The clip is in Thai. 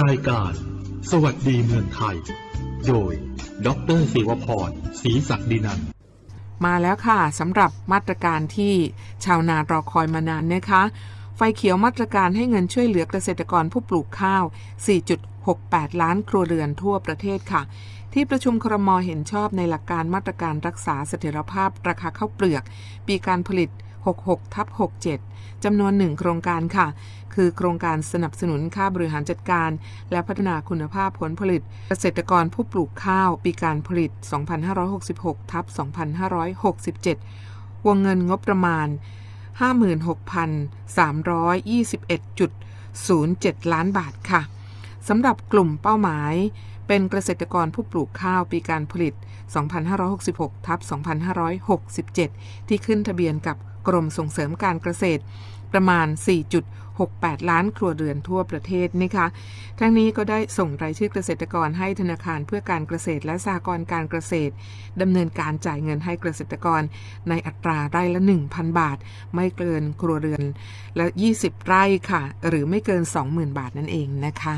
รายการ สวัสดีเมืองไทย โดย ดรศิวพรศรีศักดินัน มาแล้วค่ะสำหรับมาตรการที่ชาวนารอคอยมานานนะคะ ไฟเขียวมาตรการให้เงินช่วยเหลือเกษตรกรผู้ปลูกข้าว 4.68 ล้านครัวเรือนทั่วประเทศค่ะ ที่ประชุมครมเห็นชอบในหลักการมาตรการรักษาเสถียรภาพราคาข้าวเปลือก ปีการผลิต 66ทับ67จำนวนหนึ่งโครงการค่ะ คือโครงการสนับสนุนค่าบริหารจัดการ และพัฒนาคุณภาพผลผลิต เกษตรกรผู้ปลูกข้าว ปีการผลิต 2566ทับ2567 วงเงินงบประมาณ 56,321.07 ล้านบาทค่ะ สำหรับกลุ่มเป้าหมาย เป็นเกษตรกรผู้ปลูกข้าวปีการผลิต 2566ทับ2567 ที่ขึ้นทะเบียนกับกรมส่งเสริมการเกษตร ประมาณ 4.68 ล้านครัวเรือนทั่วประเทศนะคะทั้งนี้ก็ได้ส่งรายชื่อเกษตรกรให้ธนาคารเพื่อการเกษตรและสหกรณ์การเกษตรดำเนินการจ่ายเงินให้เกษตรกรในอัตราไร่ละ 1,000 บาท ไม่เกินครัวเรือนละ 20 ไร่ค่ะ หรือไม่เกิน 20,000 บาทนั่นเองนะคะ